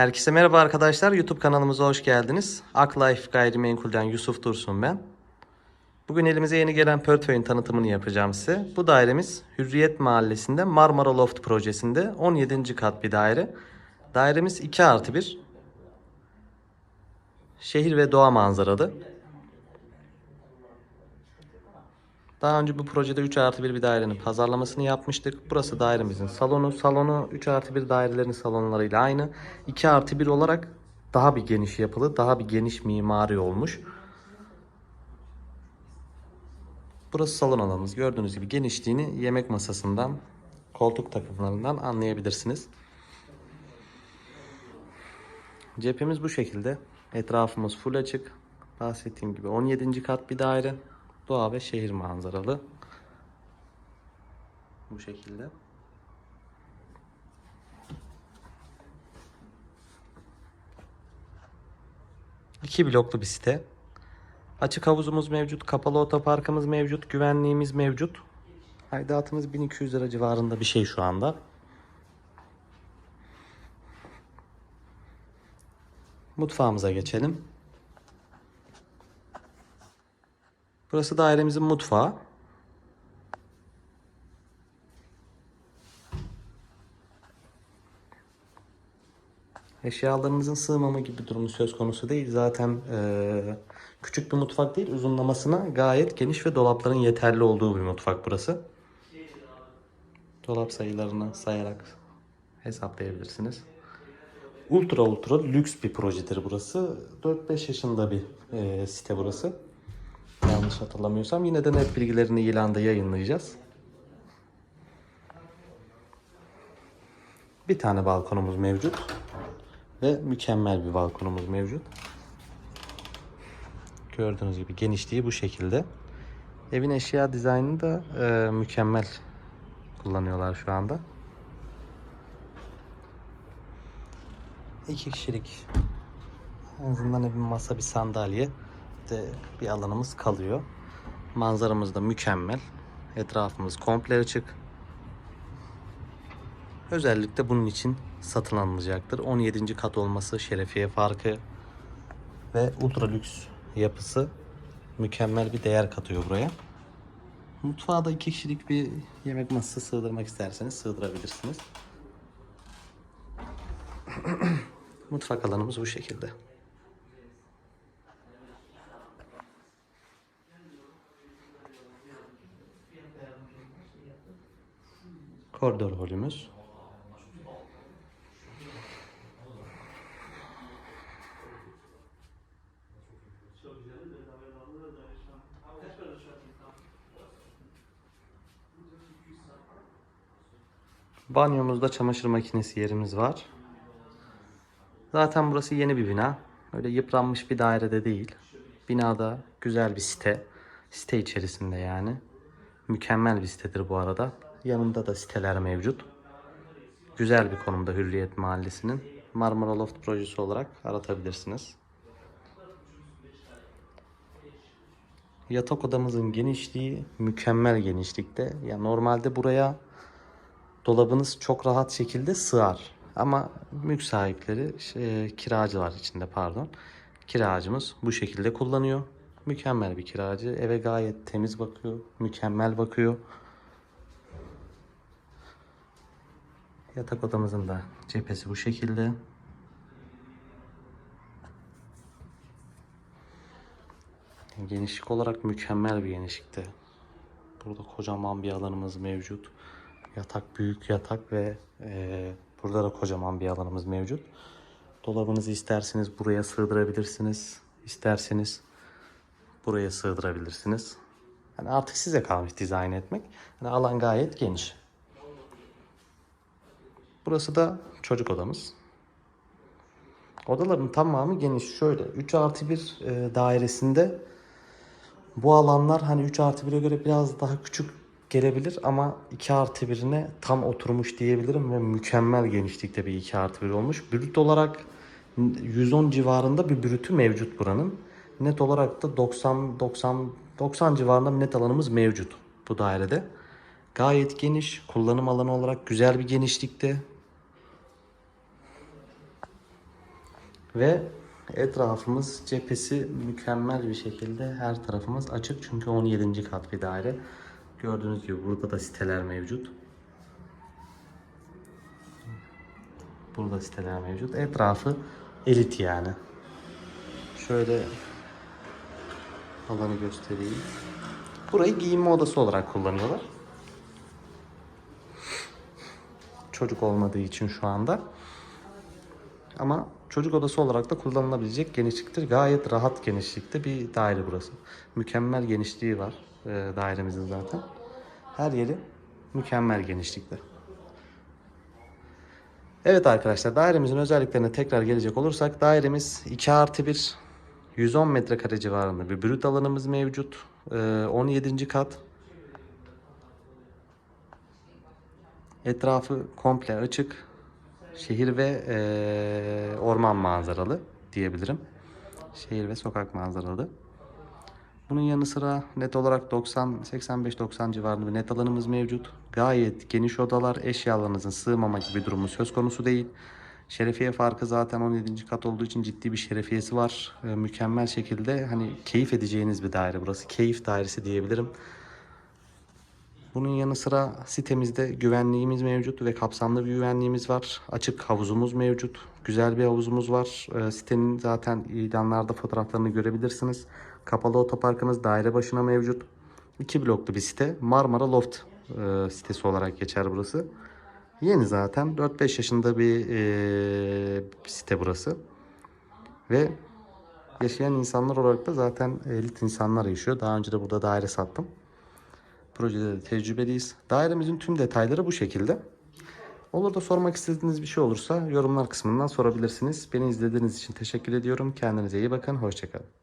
Herkese merhaba arkadaşlar. YouTube kanalımıza hoş geldiniz. Aklife Gayrimenkul'den Yusuf Dursun ben. Bugün elimize yeni gelen portföyün tanıtımını yapacağım size. Bu dairemiz Hürriyet Mahallesi'nde Marmara Loft projesinde 17. kat bir daire. Dairemiz 2 artı 1. Şehir ve doğa manzaralı. Daha önce bu projede 3 artı 1 bir dairenin pazarlamasını yapmıştık. Burası dairemizin salonu. Salonu 3 artı 1 dairelerin salonlarıyla aynı. 2 artı 1 olarak daha bir geniş yapılı, daha bir geniş mimari olmuş. Burası salon alanımız. Gördüğünüz gibi genişliğini yemek masasından, koltuk takımlarından anlayabilirsiniz. Cephemiz bu şekilde. Etrafımız full açık. Bahsettiğim gibi 17. kat bir daire. Doğa ve şehir manzaralı. Bu şekilde. İki bloklu bir site. Açık havuzumuz mevcut, kapalı otoparkımız mevcut, güvenliğimiz mevcut. Aidatımız 1200 lira civarında bir şey şu anda. Mutfağımıza geçelim. Burası dairemizin mutfağı. Eşyalarımızın sığmama gibi durumu söz konusu değil. Zaten eee, küçük bir mutfak değil. Uzunlamasına gayet geniş ve dolapların yeterli olduğu bir mutfak burası. Dolap sayılarını sayarak hesaplayabilirsiniz. Ultra ultra lüks bir projedir burası. 4-5 yaşında bir eee, site burası. Yanlış hatırlamıyorsam. Yine de net bilgilerini ilanda yayınlayacağız. Bir tane balkonumuz mevcut. Ve mükemmel bir balkonumuz mevcut. Gördüğünüz gibi genişliği bu şekilde. Evin eşya dizaynını da e, mükemmel kullanıyorlar şu anda. İki kişilik en azından bir masa bir sandalye de bir alanımız kalıyor. Manzaramız da mükemmel. Etrafımız komple açık. Özellikle bunun için satın alınacaktır. 17. kat olması, şerefiye farkı ve ultra lüks yapısı mükemmel bir değer katıyor buraya. Mutfağa da iki kişilik bir yemek masası sığdırmak isterseniz sığdırabilirsiniz. Mutfak alanımız bu şekilde. Koridor holümüz. Banyomuzda çamaşır makinesi yerimiz var. Zaten burası yeni bir bina. Öyle yıpranmış bir dairede değil. Binada güzel bir site. Site içerisinde yani. Mükemmel bir sitedir bu arada. Yanında da siteler mevcut. Güzel bir konumda Hürriyet Mahallesi'nin. Marmara Loft projesi olarak aratabilirsiniz. Yatak odamızın genişliği mükemmel genişlikte. Ya normalde buraya dolabınız çok rahat şekilde sığar. Ama mülk sahipleri, şey, kiracılar içinde pardon. Kiracımız bu şekilde kullanıyor. Mükemmel bir kiracı. Eve gayet temiz bakıyor. Mükemmel bakıyor. Yatak odamızın da cephesi bu şekilde. Genişlik olarak mükemmel bir genişlikte. Burada kocaman bir alanımız mevcut. Yatak büyük yatak ve e, burada da kocaman bir alanımız mevcut. Dolabınızı isterseniz buraya sığdırabilirsiniz. İsterseniz buraya sığdırabilirsiniz. Yani artık size kalmış dizayn etmek. Yani alan gayet geniş. Burası da çocuk odamız. Odaların tamamı geniş. Şöyle 3 artı 1 e, dairesinde bu alanlar hani 3 artı 1'e göre biraz daha küçük gelebilir ama 2 artı 1'ine tam oturmuş diyebilirim ve mükemmel genişlikte bir 2 artı 1 olmuş. Brüt olarak 110 civarında bir brütü mevcut buranın. Net olarak da 90 90 90 civarında net alanımız mevcut bu dairede. Gayet geniş, kullanım alanı olarak güzel bir genişlikte. Ve etrafımız cephesi mükemmel bir şekilde her tarafımız açık çünkü 17. kat bir daire. Gördüğünüz gibi burada da siteler mevcut. Burada siteler mevcut. Etrafı elit yani. Şöyle alanı göstereyim. Burayı giyinme odası olarak kullanıyorlar. Çocuk olmadığı için şu anda. Ama çocuk odası olarak da kullanılabilecek genişliktir. Gayet rahat genişlikte bir daire burası. Mükemmel genişliği var e, dairemizin zaten. Her yeri mükemmel genişlikte. Evet arkadaşlar dairemizin özelliklerine tekrar gelecek olursak dairemiz 2 artı 1 110 metrekare civarında bir brüt alanımız mevcut. Ee, 17. kat. Etrafı komple açık. Şehir ve eee, orman manzaralı diyebilirim. Şehir ve sokak manzaralı. Bunun yanı sıra net olarak 90 85-90 civarında bir net alanımız mevcut. Gayet geniş odalar, eşyalarınızın sığmama gibi durumu söz konusu değil. Şerefiye farkı zaten 17. kat olduğu için ciddi bir şerefiyesi var. Ee, mükemmel şekilde hani keyif edeceğiniz bir daire burası. Keyif dairesi diyebilirim. Bunun yanı sıra sitemizde güvenliğimiz mevcut ve kapsamlı bir güvenliğimiz var. Açık havuzumuz mevcut. Güzel bir havuzumuz var. Ee, sitenin zaten ilanlarda fotoğraflarını görebilirsiniz. Kapalı otoparkımız daire başına mevcut. İki bloklu bir site. Marmara Loft e, sitesi olarak geçer burası. Yeni zaten 4-5 yaşında bir e, site burası. Ve yaşayan insanlar olarak da zaten elit insanlar yaşıyor. Daha önce de burada daire sattım. Projede de tecrübeliyiz. Dairemizin tüm detayları bu şekilde. Olur da sormak istediğiniz bir şey olursa yorumlar kısmından sorabilirsiniz. Beni izlediğiniz için teşekkür ediyorum. Kendinize iyi bakın. Hoşçakalın.